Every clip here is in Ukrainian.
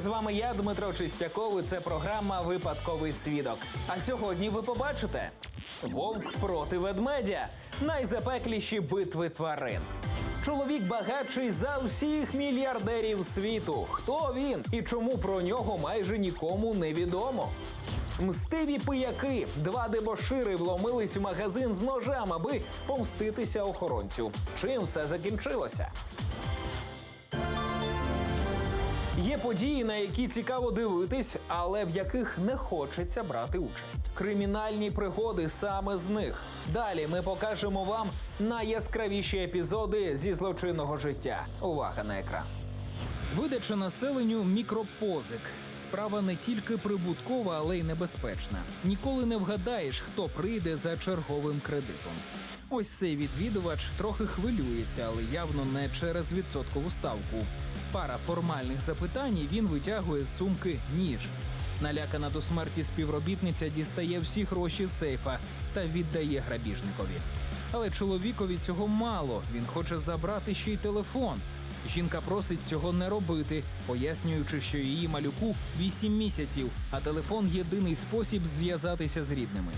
з вами я, Дмитро Чистяков. і Це програма Випадковий свідок. А сьогодні ви побачите вовк проти ведмедя, найзапекліші битви тварин. Чоловік багатший за всіх мільярдерів світу. Хто він і чому про нього майже нікому не відомо? Мстиві пияки, два дебошири вломились в магазин з ножем, аби помститися охоронцю. Чим все закінчилося? Є події, на які цікаво дивитись, але в яких не хочеться брати участь. Кримінальні пригоди саме з них. Далі ми покажемо вам найяскравіші епізоди зі злочинного життя. Увага на екран. Видача населенню мікропозик. Справа не тільки прибуткова, але й небезпечна. Ніколи не вгадаєш, хто прийде за черговим кредитом. Ось цей відвідувач трохи хвилюється, але явно не через відсоткову ставку. Пара формальних запитань і він витягує з сумки ніж. Налякана до смерті співробітниця дістає всі гроші з сейфа та віддає грабіжникові. Але чоловікові цього мало. Він хоче забрати ще й телефон. Жінка просить цього не робити, пояснюючи, що її малюку 8 місяців, а телефон єдиний спосіб зв'язатися з рідними.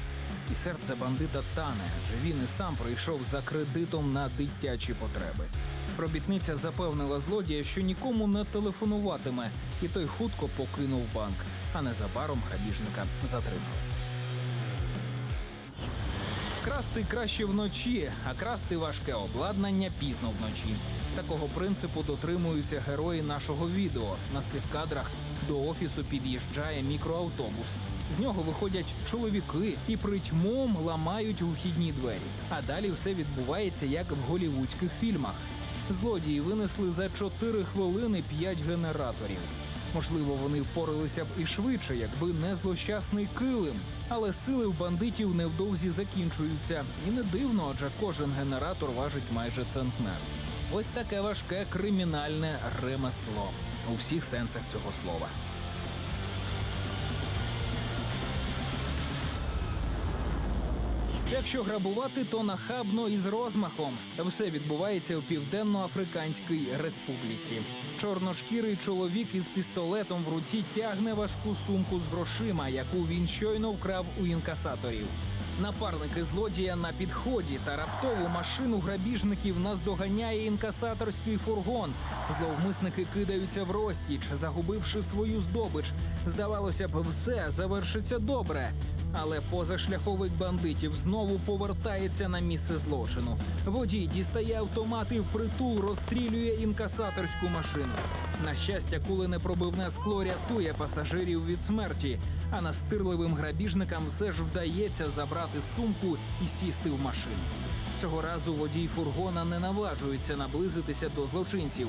І серце бандита тане, адже він і сам прийшов за кредитом на дитячі потреби. Робітниця запевнила злодія, що нікому не телефонуватиме, і той хутко покинув банк, а незабаром грабіжника затримали. Красти краще вночі, а красти важке обладнання пізно вночі. Такого принципу дотримуються герої нашого відео. На цих кадрах до офісу під'їжджає мікроавтобус. З нього виходять чоловіки і притьмом ламають вхідні двері. А далі все відбувається як в голівудських фільмах. Злодії винесли за 4 хвилини 5 генераторів. Можливо, вони впоралися б і швидше, якби не злощасний килим. Але сили в бандитів невдовзі закінчуються. І не дивно, адже кожен генератор важить майже центнер. Ось таке важке кримінальне ремесло у всіх сенсах цього слова. Якщо грабувати, то нахабно і з розмахом. Все відбувається у південно-африканській республіці. Чорношкірий чоловік із пістолетом в руці тягне важку сумку з грошима, яку він щойно вкрав у інкасаторів. Напарники злодія на підході та раптову машину грабіжників наздоганяє інкасаторський фургон. Зловмисники кидаються в розтіч, загубивши свою здобич. Здавалося б, все завершиться добре. Але позашляховик бандитів знову повертається на місце злочину. Водій дістає автомат і впритул розстрілює інкасаторську машину. На щастя, куленепробивне скло рятує пасажирів від смерті, а настирливим грабіжникам все ж вдається забрати сумку і сісти в машину. Цього разу водій фургона не наважується наблизитися до злочинців.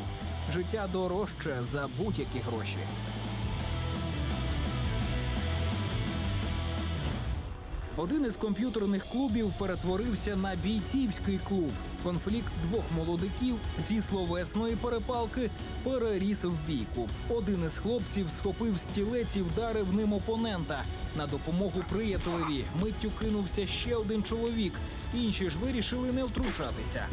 Життя дорожче за будь-які гроші. Один із комп'ютерних клубів перетворився на бійцівський клуб. Конфлікт двох молодиків зі словесної перепалки переріс в бійку. Один із хлопців схопив стілець і вдарив ним опонента. На допомогу приятелеві миттю кинувся ще один чоловік. Інші ж вирішили не втручатися.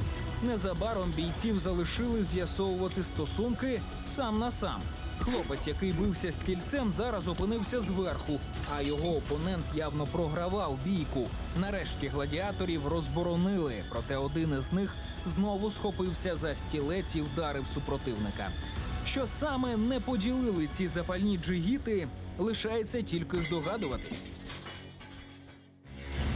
Незабаром бійців залишили з'ясовувати стосунки сам на сам. Хлопець, який бився стільцем, зараз опинився зверху, а його опонент явно програвав бійку. Нарешті гладіаторів розборонили, проте один із них знову схопився за стілець і вдарив супротивника. Що саме не поділили ці запальні джигіти, лишається тільки здогадуватись.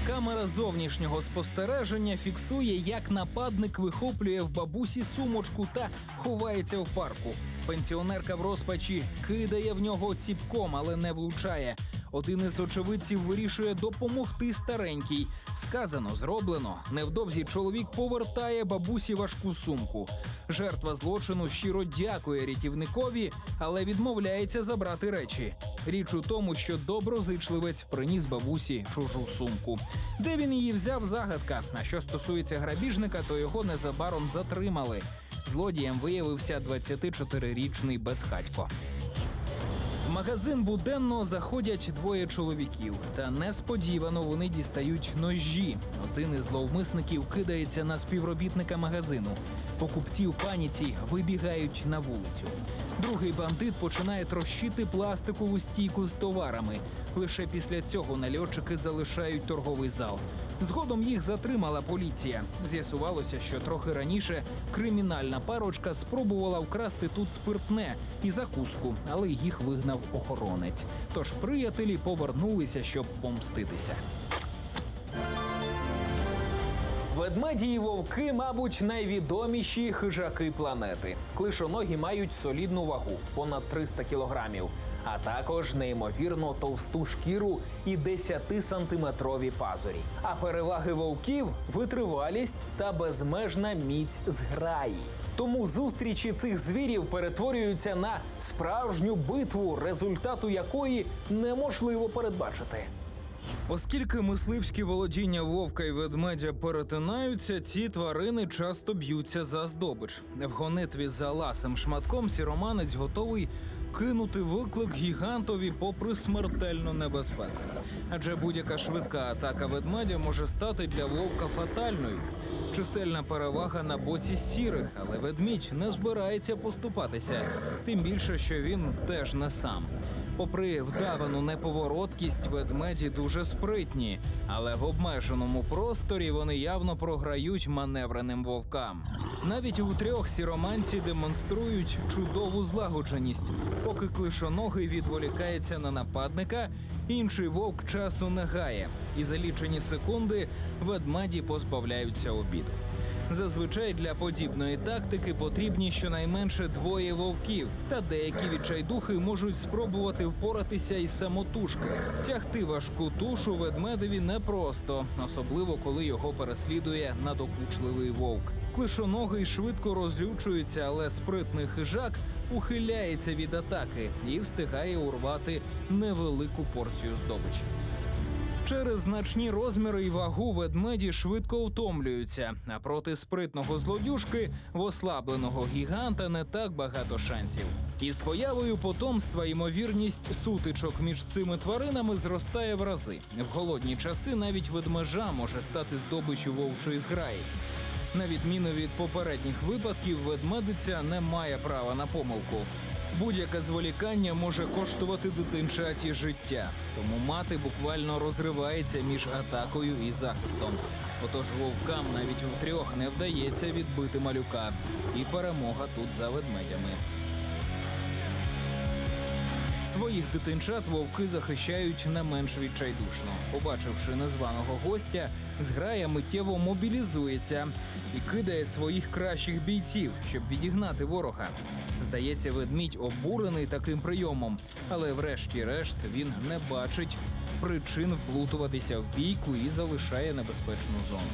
Камера зовнішнього спостереження фіксує, як нападник вихоплює в бабусі сумочку та ховається в парку. Пенсіонерка в розпачі кидає в нього ціпком, але не влучає. Один із очевидців вирішує допомогти старенькій. Сказано, зроблено. Невдовзі чоловік повертає бабусі важку сумку. Жертва злочину щиро дякує рятівникові, але відмовляється забрати речі. Річ у тому, що доброзичливець приніс бабусі чужу сумку. Де він її взяв загадка. А що стосується грабіжника, то його незабаром затримали. Злодієм виявився 24-річний безхатько. Магазин буденно заходять двоє чоловіків, та несподівано вони дістають ножі. Один із зловмисників кидається на співробітника магазину. Покупці у паніці вибігають на вулицю. Другий бандит починає трощити пластикову стійку з товарами. Лише після цього нальотчики залишають торговий зал. Згодом їх затримала поліція. З'ясувалося, що трохи раніше кримінальна парочка спробувала вкрасти тут спиртне і закуску, але їх вигнав охоронець. Тож приятелі повернулися, щоб помститися. Ведмеді і вовки, мабуть, найвідоміші хижаки планети. Клишоногі мають солідну вагу понад 300 кілограмів, а також неймовірно товсту шкіру і 10-сантиметрові пазурі. А переваги вовків витривалість та безмежна міць зграї. Тому зустрічі цих звірів перетворюються на справжню битву, результату якої неможливо передбачити. Оскільки мисливські володіння вовка і ведмедя перетинаються, ці тварини часто б'ються за здобич. В гонитві за ласим шматком сіроманець готовий кинути виклик гігантові попри смертельну небезпеку. Адже будь-яка швидка атака ведмедя може стати для вовка фатальною. Чисельна перевага на боці сірих, але ведмідь не збирається поступатися, тим більше, що він теж не сам. Попри вдавану неповороткість, ведмеді дуже спритні, але в обмеженому просторі вони явно програють маневреним вовкам. Навіть у трьох сіроманці демонструють чудову злагодженість. Поки клишоногий відволікається на нападника, інший вовк часу не гає, і за лічені секунди ведмеді позбавляються обіду. Зазвичай для подібної тактики потрібні щонайменше двоє вовків, та деякі відчайдухи можуть спробувати впоратися із самотужки. Тягти важку тушу ведмедеві непросто, особливо коли його переслідує надокучливий вовк. Клишоногий швидко розлючується, але спритний хижак ухиляється від атаки і встигає урвати невелику порцію здобичі. Через значні розміри і вагу ведмеді швидко втомлюються. А проти спритного злодюжки в ослабленого гіганта не так багато шансів. Із появою потомства ймовірність сутичок між цими тваринами зростає в рази. В голодні часи навіть ведмежа може стати здобичю вовчої зграї. На відміну від попередніх випадків, ведмедиця не має права на помилку. Будь-яке зволікання може коштувати дитинчаті життя, тому мати буквально розривається між атакою і захистом. Отож вовкам навіть втрьох не вдається відбити малюка, і перемога тут за ведмедями. Своїх дитинчат вовки захищають не менш відчайдушно. Побачивши незваного гостя, зграя миттєво мобілізується і кидає своїх кращих бійців, щоб відігнати ворога. Здається, ведмідь обурений таким прийомом, але врешті-решт він не бачить причин вплутуватися в бійку і залишає небезпечну зону.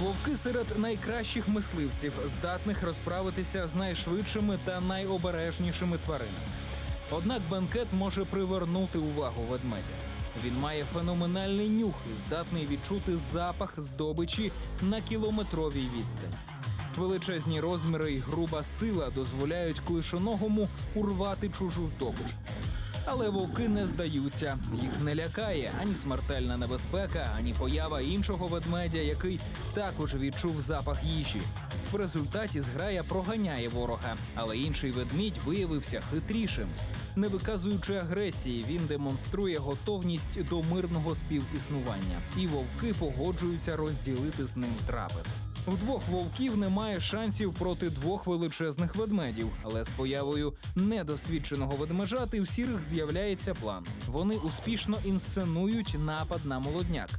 Вовки серед найкращих мисливців, здатних розправитися з найшвидшими та найобережнішими тваринами. Однак бенкет може привернути увагу ведмедя. Він має феноменальний нюх і здатний відчути запах здобичі на кілометровій відстані. Величезні розміри і груба сила дозволяють клишоногому урвати чужу здобич. Але вовки не здаються. Їх не лякає ані смертельна небезпека, ані поява іншого ведмедя, який також відчув запах їжі. В результаті зграя проганяє ворога, але інший ведмідь виявився хитрішим. Не виказуючи агресії, він демонструє готовність до мирного співіснування, і вовки погоджуються розділити з ним трапезу. В двох вовків немає шансів проти двох величезних ведмедів, але з появою недосвідченого ведмежати в сірих з'являється план. Вони успішно інсценують напад на молодняк.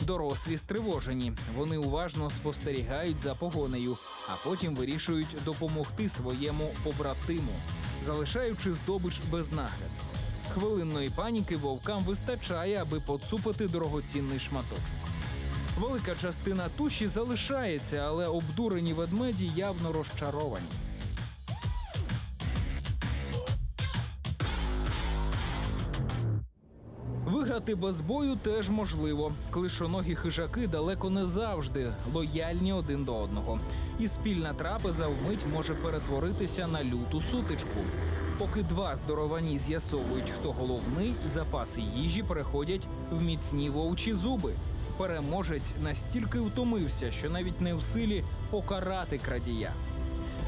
Дорослі стривожені. Вони уважно спостерігають за погонею, а потім вирішують допомогти своєму побратиму, залишаючи здобич без нагляду. Хвилинної паніки вовкам вистачає, аби поцупити дорогоцінний шматочок. Велика частина туші залишається, але обдурені ведмеді явно розчаровані. Виграти без бою теж можливо. Клишоногі хижаки далеко не завжди лояльні один до одного. І спільна трапеза вмить може перетворитися на люту сутичку. Поки два здоровані з'ясовують, хто головний, запаси їжі переходять в міцні вовчі зуби. Переможець настільки втомився, що навіть не в силі покарати крадія.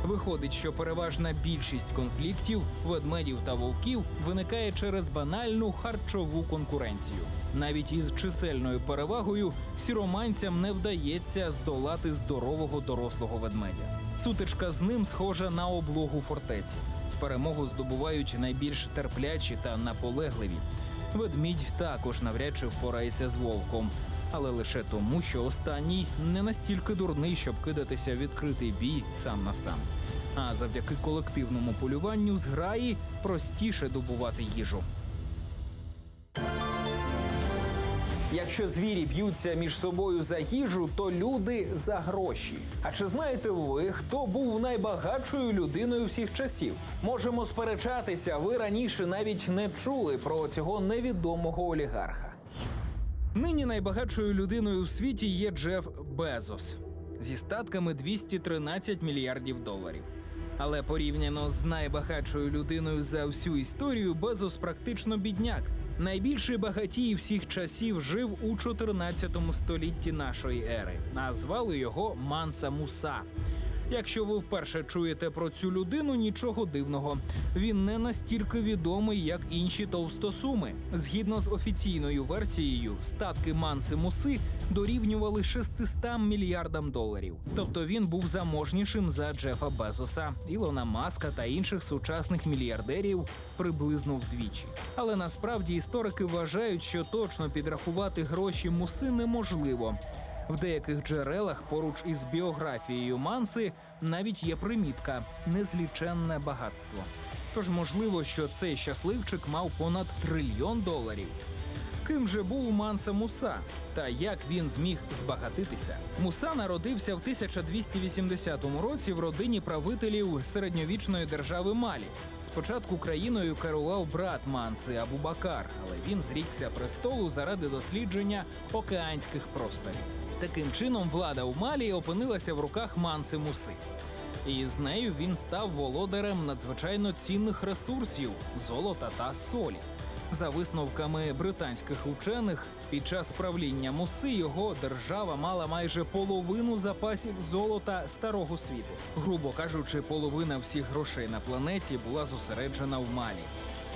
Виходить, що переважна більшість конфліктів ведмедів та вовків виникає через банальну харчову конкуренцію. Навіть із чисельною перевагою сіроманцям не вдається здолати здорового дорослого ведмедя. Сутичка з ним схожа на облогу фортеці. Перемогу здобувають найбільш терплячі та наполегливі. Ведмідь також навряд чи впорається з вовком, але лише тому, що останній не настільки дурний, щоб кидатися відкритий бій сам на сам. А завдяки колективному полюванню зграї простіше добувати їжу. Якщо звірі б'ються між собою за їжу, то люди за гроші. А чи знаєте ви, хто був найбагатшою людиною всіх часів? Можемо сперечатися, ви раніше навіть не чули про цього невідомого олігарха. Нині найбагатшою людиною у світі є Джеф Безос зі статками 213 мільярдів доларів. Але порівняно з найбагатшою людиною за всю історію, Безос практично бідняк. Найбільший багатій всіх часів жив у 14 столітті нашої ери, а звали його Манса Муса. Якщо ви вперше чуєте про цю людину, нічого дивного. Він не настільки відомий, як інші товстосуми. Згідно з офіційною версією, статки Манси Муси дорівнювали 600 мільярдам доларів. Тобто він був заможнішим за Джефа Безоса, Ілона Маска та інших сучасних мільярдерів приблизно вдвічі. Але насправді історики вважають, що точно підрахувати гроші муси неможливо. В деяких джерелах поруч із біографією Манси навіть є примітка незліченне багатство. Тож можливо, що цей щасливчик мав понад трильйон доларів. Ким же був Манса Муса та як він зміг збагатитися? Муса народився в 1280 році в родині правителів середньовічної держави Малі. Спочатку країною керував брат Манси Абубакар, але він зрікся престолу заради дослідження океанських просторів. Таким чином, влада у Малі опинилася в руках Манси Муси. І з нею він став володарем надзвичайно цінних ресурсів золота та солі. За висновками британських учених, під час правління Муси його держава мала майже половину запасів золота старого світу. Грубо кажучи, половина всіх грошей на планеті була зосереджена в Малі.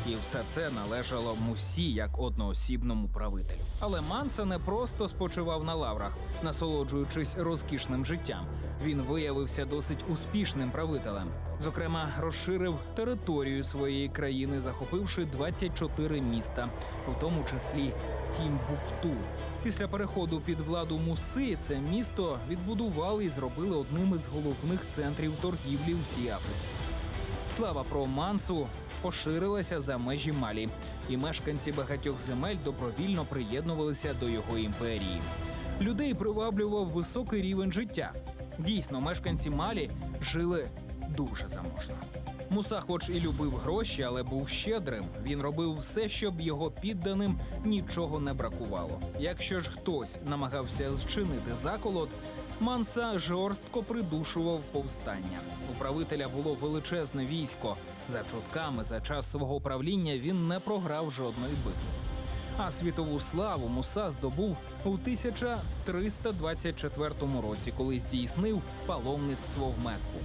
І все це належало Мусі як одноосібному правителю. Але Манса не просто спочивав на лаврах, насолоджуючись розкішним життям. Він виявився досить успішним правителем. Зокрема, розширив територію своєї країни, захопивши 24 міста, в тому числі Тімбукту. Після переходу під владу Муси це місто відбудували і зробили одним із головних центрів торгівлі всій Африці. Слава про Мансу поширилася за межі Малі, і мешканці багатьох земель добровільно приєднувалися до його імперії. Людей приваблював високий рівень життя. Дійсно, мешканці Малі жили дуже заможно. Муса, хоч і любив гроші, але був щедрим. Він робив все, щоб його підданим нічого не бракувало. Якщо ж хтось намагався зчинити заколот, Манса жорстко придушував повстання. У правителя було величезне військо. За чутками за час свого правління він не програв жодної битви. А світову славу Муса здобув у 1324 році, коли здійснив паломництво в Мекку.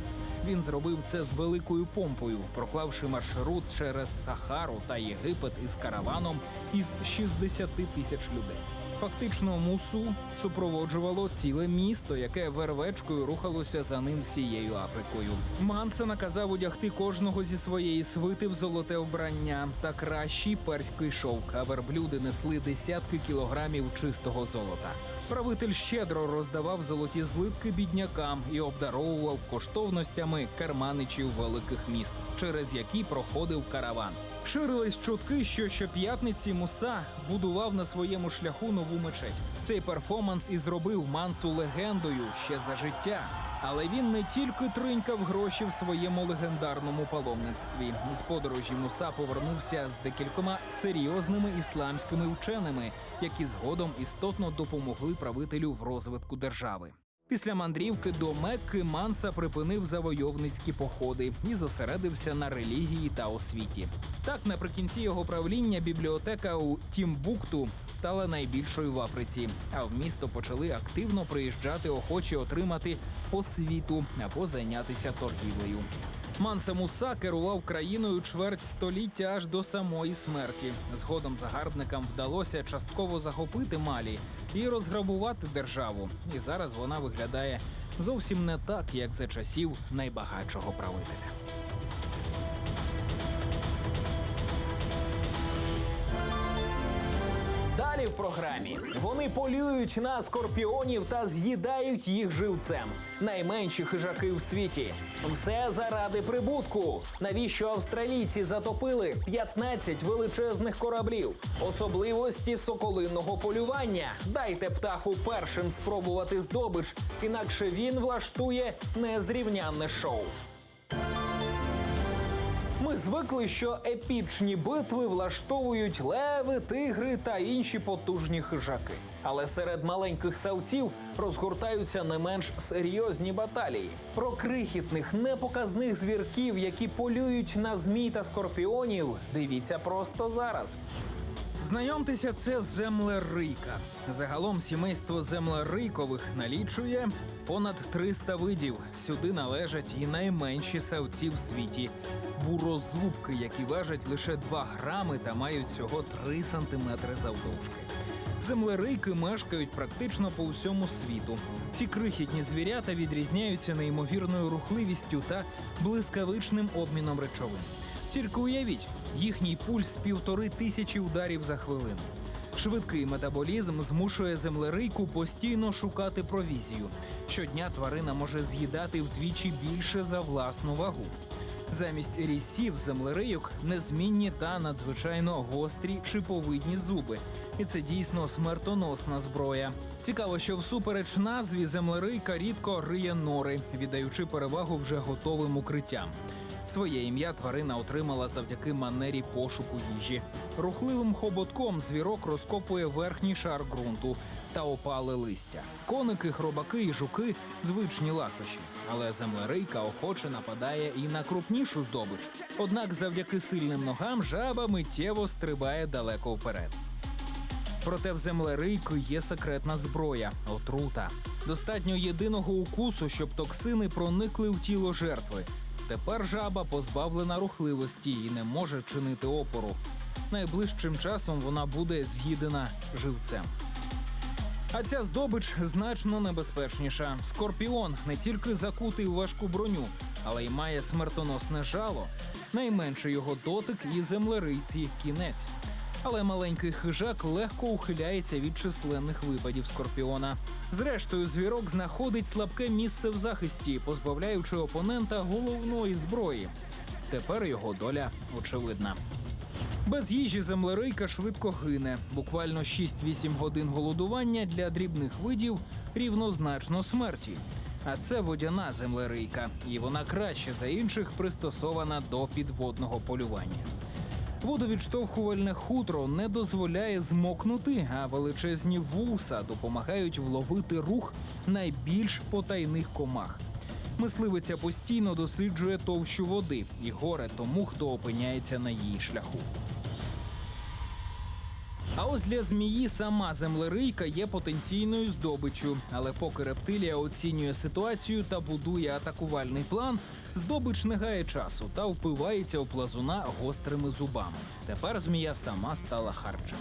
Він зробив це з великою помпою, проклавши маршрут через Сахару та Єгипет із караваном із 60 тисяч людей. Фактично, мусу супроводжувало ціле місто, яке вервечкою рухалося за ним всією Африкою. Манса наказав одягти кожного зі своєї свити в золоте вбрання та кращий перський шовк, а верблюди несли десятки кілограмів чистого золота. Правитель щедро роздавав золоті злитки біднякам і обдаровував коштовностями керманичів великих міст, через які проходив караван. Ширились чутки, що щоп'ятниці Муса будував на своєму шляху нову мечеть. Цей перформанс і зробив Мансу легендою ще за життя. Але він не тільки тринькав гроші в своєму легендарному паломництві. З подорожі Муса повернувся з декількома серйозними ісламськими вченими, які згодом істотно допомогли правителю в розвитку держави. Після мандрівки до Мекки Манса припинив завойовницькі походи і зосередився на релігії та освіті. Так, наприкінці його правління бібліотека у Тімбукту стала найбільшою в Африці. А в місто почали активно приїжджати охочі отримати освіту або зайнятися торгівлею. Манса Муса керував країною чверть століття аж до самої смерті. Згодом загарбникам вдалося частково захопити Малі і розграбувати державу. І зараз вона виглядає зовсім не так, як за часів найбагатшого правителя. Далі в програмі вони полюють на скорпіонів та з'їдають їх живцем. Найменші хижаки в світі. Все заради прибутку. Навіщо австралійці затопили 15 величезних кораблів? Особливості соколинного полювання. Дайте птаху першим спробувати здобич, інакше він влаштує незрівнянне шоу. Ми звикли, що епічні битви влаштовують леви, тигри та інші потужні хижаки. Але серед маленьких савців розгортаються не менш серйозні баталії. Про крихітних непоказних звірків, які полюють на змій та скорпіонів. Дивіться просто зараз. Знайомтеся, це землерийка. Загалом сімейство землерийкових налічує понад 300 видів. Сюди належать і найменші савці в світі. Бурозубки, які важать лише 2 грами та мають всього 3 сантиметри завдовжки. Землерийки мешкають практично по всьому світу. Ці крихітні звірята відрізняються неймовірною рухливістю та блискавичним обміном речовин. Тільки уявіть, їхній пульс півтори тисячі ударів за хвилину. Швидкий метаболізм змушує землерийку постійно шукати провізію. Щодня тварина може з'їдати вдвічі більше за власну вагу. Замість рісів землерийок незмінні та надзвичайно гострі шиповидні зуби. І це дійсно смертоносна зброя. Цікаво, що всупереч назві землерийка рідко риє нори, віддаючи перевагу вже готовим укриттям. Своє ім'я тварина отримала завдяки манері пошуку їжі. Рухливим хоботком звірок розкопує верхній шар ґрунту та опале листя. Коники, хробаки і жуки звичні ласощі, але землерийка охоче нападає і на крупнішу здобич. Однак, завдяки сильним ногам, жаба миттєво стрибає далеко вперед. Проте в землерийки є секретна зброя отрута. Достатньо єдиного укусу, щоб токсини проникли в тіло жертви. Тепер жаба позбавлена рухливості і не може чинити опору. Найближчим часом вона буде з'їдена живцем. А ця здобич значно небезпечніша. Скорпіон не тільки закутий у важку броню, але й має смертоносне жало. Найменше його дотик і землерийці кінець. Але маленький хижак легко ухиляється від численних випадів скорпіона. Зрештою, звірок знаходить слабке місце в захисті, позбавляючи опонента головної зброї. Тепер його доля очевидна. Без їжі землерийка швидко гине. Буквально 6-8 годин голодування для дрібних видів рівнозначно смерті. А це водяна землерийка, і вона краще за інших пристосована до підводного полювання. Водовідштовхувальне хутро не дозволяє змокнути, а величезні вуса допомагають вловити рух найбільш потайних комах. Мисливиця постійно досліджує товщу води і горе тому, хто опиняється на її шляху. А ось для змії сама землерийка є потенційною здобиччю. Але поки рептилія оцінює ситуацію та будує атакувальний план, здобич не гає часу та впивається у плазуна гострими зубами. Тепер змія сама стала харчем.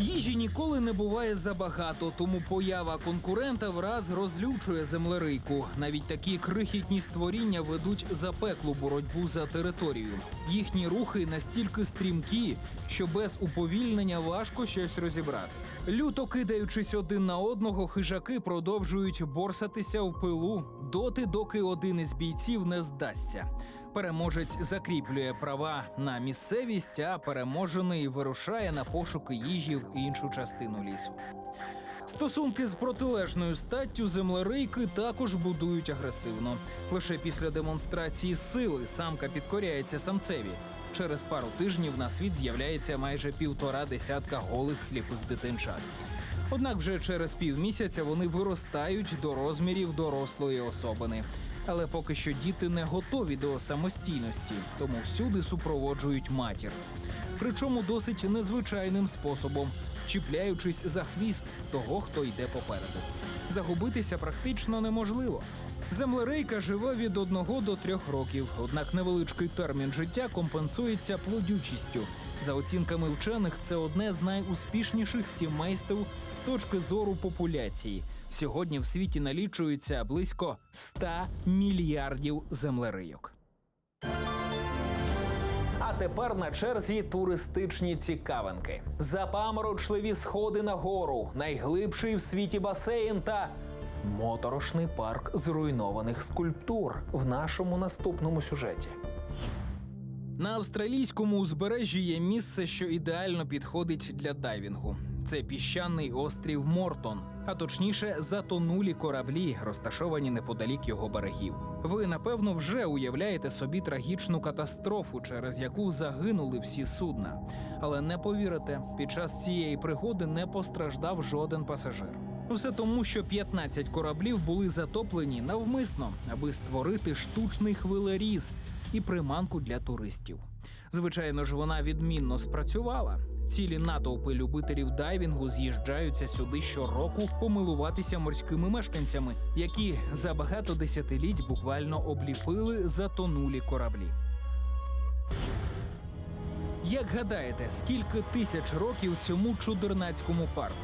Їжі ніколи не буває забагато, тому поява конкурента враз розлючує землерийку. Навіть такі крихітні створіння ведуть запеклу боротьбу за територію. Їхні рухи настільки стрімкі, що без уповільнення важко щось розібрати. Люто кидаючись один на одного, хижаки продовжують борсатися в пилу доти, доки один із бійців не здасться. Переможець закріплює права на місцевість, а переможений вирушає на пошуки їжі в іншу частину лісу. Стосунки з протилежною статтю землерийки також будують агресивно. Лише після демонстрації сили самка підкоряється самцеві. Через пару тижнів на світ з'являється майже півтора десятка голих сліпих дитинчат. Однак вже через півмісяця вони виростають до розмірів дорослої особини. Але поки що діти не готові до самостійності, тому всюди супроводжують матір. Причому досить незвичайним способом, чіпляючись за хвіст того, хто йде попереду. Загубитися практично неможливо. Землерейка живе від одного до трьох років, однак невеличкий термін життя компенсується плодючістю. За оцінками вчених, це одне з найуспішніших сімейств з точки зору популяції. Сьогодні в світі налічується близько 100 мільярдів землерийок. А тепер на черзі туристичні цікавинки. Запаморочливі сходи на гору, найглибший в світі басейн та моторошний парк зруйнованих скульптур в нашому наступному сюжеті. На австралійському узбережжі є місце, що ідеально підходить для дайвінгу. Це піщаний острів Мортон, а точніше, затонулі кораблі, розташовані неподалік його берегів. Ви напевно вже уявляєте собі трагічну катастрофу, через яку загинули всі судна. Але не повірите, під час цієї пригоди не постраждав жоден пасажир. Усе тому, що 15 кораблів були затоплені навмисно, аби створити штучний хвилеріз і приманку для туристів. Звичайно ж, вона відмінно спрацювала. Цілі натовпи любителів дайвінгу з'їжджаються сюди щороку помилуватися морськими мешканцями, які за багато десятиліть буквально обліпили затонулі кораблі. Як гадаєте, скільки тисяч років цьому чудернацькому парку?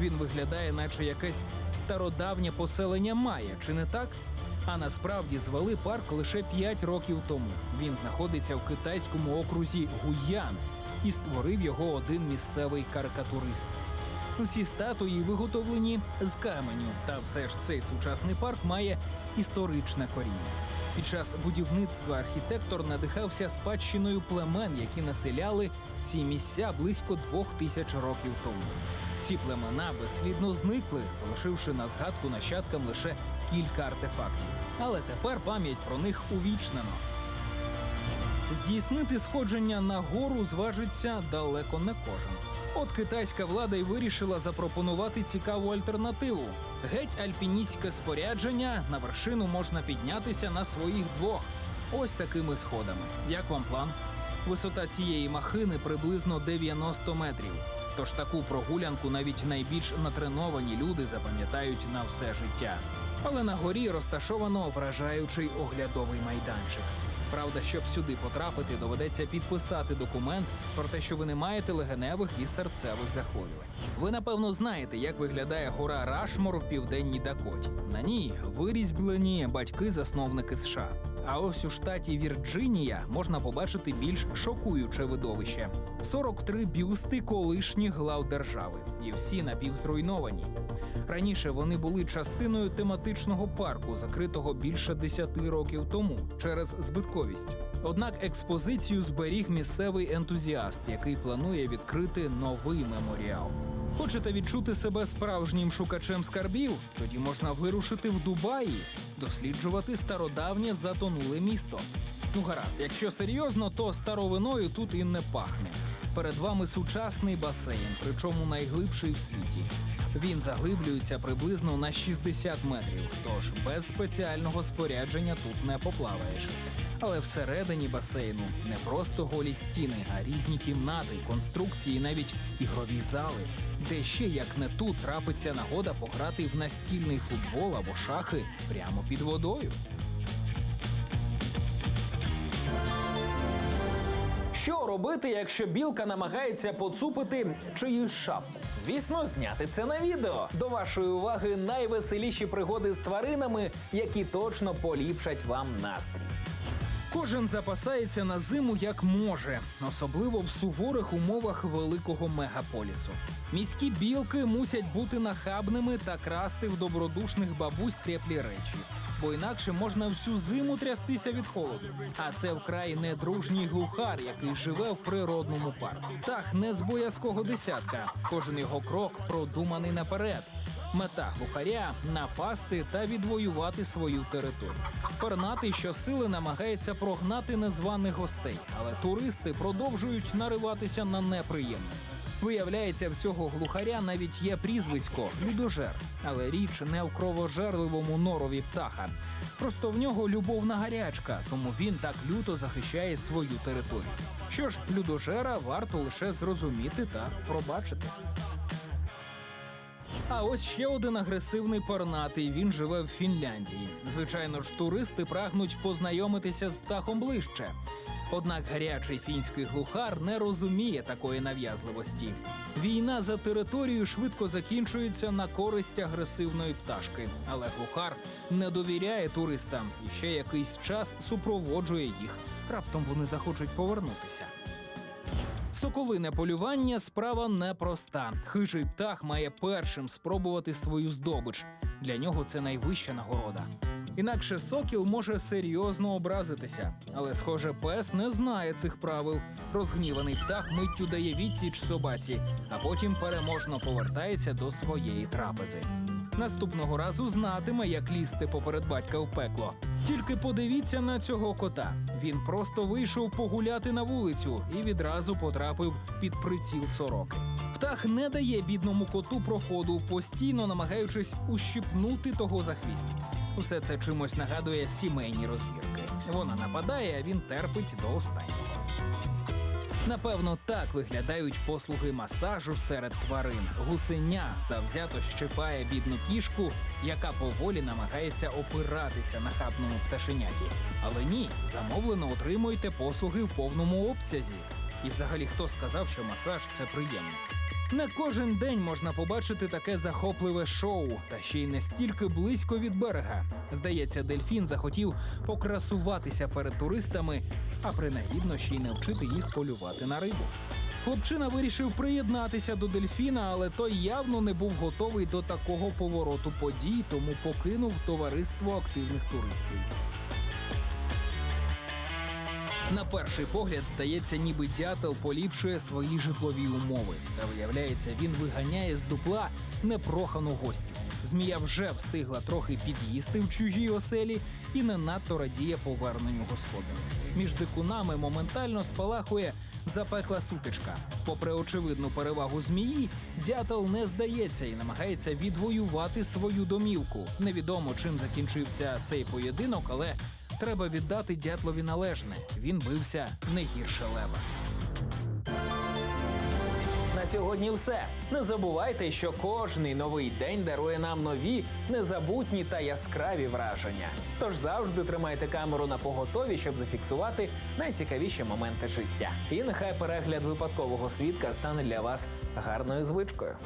Він виглядає, наче якесь стародавнє поселення Майя, чи не так? А насправді звели парк лише 5 років тому. Він знаходиться в китайському окрузі Гуян і створив його один місцевий карикатурист. Усі статуї виготовлені з каменю, та все ж цей сучасний парк має історичне коріння. Під час будівництва архітектор надихався спадщиною племен, які населяли ці місця близько двох тисяч років тому. Ці племена безслідно зникли, залишивши на згадку нащадкам лише кілька артефактів. Але тепер пам'ять про них увічнено. Здійснити сходження на гору зважиться далеко не кожен. От китайська влада й вирішила запропонувати цікаву альтернативу. Геть альпіністське спорядження на вершину можна піднятися на своїх двох. Ось такими сходами. Як вам план? Висота цієї махини приблизно 90 метрів. Тож таку прогулянку навіть найбільш натреновані люди запам'ятають на все життя. Але на горі розташовано вражаючий оглядовий майданчик. Правда, щоб сюди потрапити, доведеться підписати документ про те, що ви не маєте легеневих і серцевих захворювань. Ви напевно знаєте, як виглядає гора Рашмор в південній Дакоті. На ній вирізблені батьки-засновники США. А ось у штаті Вірджинія можна побачити більш шокуюче видовище: 43 бюсти колишніх глав держави, і всі напівзруйновані. Раніше вони були частиною тематичного парку, закритого більше 10 років тому через збитковість. Однак експозицію зберіг місцевий ентузіаст, який планує відкрити новий меморіал. Хочете відчути себе справжнім шукачем скарбів? Тоді можна вирушити в Дубаї, досліджувати стародавнє затонуле місто. Ну гаразд, якщо серйозно, то старовиною тут і не пахне. Перед вами сучасний басейн, причому найглибший в світі. Він заглиблюється приблизно на 60 метрів, тож без спеціального спорядження тут не поплаваєш. Але всередині басейну не просто голі стіни, а різні кімнати, конструкції, навіть ігрові зали, де ще як не тут трапиться нагода пограти в настільний футбол або шахи прямо під водою. Що робити, якщо білка намагається поцупити чиюсь шапку? Звісно, зняти це на відео. До вашої уваги найвеселіші пригоди з тваринами, які точно поліпшать вам настрій. Кожен запасається на зиму як може, особливо в суворих умовах великого мегаполісу. Міські білки мусять бути нахабними та красти в добродушних бабусь теплі речі, бо інакше можна всю зиму трястися від холоду. А це вкрай недружній глухар, який живе в природному парку. Так, не з боязкого десятка. Кожен його крок продуманий наперед. Мета глухаря напасти та відвоювати свою територію. Пернатий щосили намагається прогнати незваних гостей, але туристи продовжують нариватися на неприємності. Виявляється, в цього глухаря навіть є прізвисько людожер, але річ не в кровожерливому норові птаха. Просто в нього любовна гарячка, тому він так люто захищає свою територію. Що ж, людожера варто лише зрозуміти та пробачити. А ось ще один агресивний пернатий. Він живе в Фінляндії. Звичайно ж, туристи прагнуть познайомитися з птахом ближче. Однак гарячий фінський глухар не розуміє такої нав'язливості. Війна за територію швидко закінчується на користь агресивної пташки, але глухар не довіряє туристам і ще якийсь час супроводжує їх. Раптом вони захочуть повернутися. Соколине полювання справа непроста. Хижий птах має першим спробувати свою здобич. Для нього це найвища нагорода. Інакше сокіл може серйозно образитися, але, схоже, пес не знає цих правил. Розгніваний птах миттю дає відсіч собаці, а потім переможно повертається до своєї трапези. Наступного разу знатиме, як лізти поперед батька в пекло. Тільки подивіться на цього кота. Він просто вийшов погуляти на вулицю і відразу потрапив під приціл сороки. Птах не дає бідному коту проходу, постійно намагаючись ущипнути того за хвіст. Усе це чимось нагадує сімейні розбірки. Вона нападає, а він терпить до останнього. Напевно, так виглядають послуги масажу серед тварин. Гусеня завзято щипає бідну кішку, яка поволі намагається опиратися на хабному пташеняті. Але ні, замовлено отримуєте послуги в повному обсязі. І взагалі хто сказав, що масаж це приємно? Не кожен день можна побачити таке захопливе шоу, та ще й не стільки близько від берега. Здається, дельфін захотів покрасуватися перед туристами, а принагідно ще й навчити їх полювати на рибу. Хлопчина вирішив приєднатися до дельфіна, але той явно не був готовий до такого повороту подій, тому покинув товариство активних туристів. На перший погляд здається, ніби дятел поліпшує свої житлові умови. Та виявляється, він виганяє з дупла непрохану гостю. Змія вже встигла трохи під'їсти в чужій оселі і не надто радіє поверненню господаря. Між дикунами моментально спалахує запекла сутичка. Попри очевидну перевагу змії, дятел не здається і намагається відвоювати свою домівку. Невідомо чим закінчився цей поєдинок, але Треба віддати дятлові належне. Він бився не гірше лева. На сьогодні все. Не забувайте, що кожний новий день дарує нам нові, незабутні та яскраві враження. Тож завжди тримайте камеру на поготові, щоб зафіксувати найцікавіші моменти життя. І нехай перегляд випадкового свідка стане для вас гарною звичкою.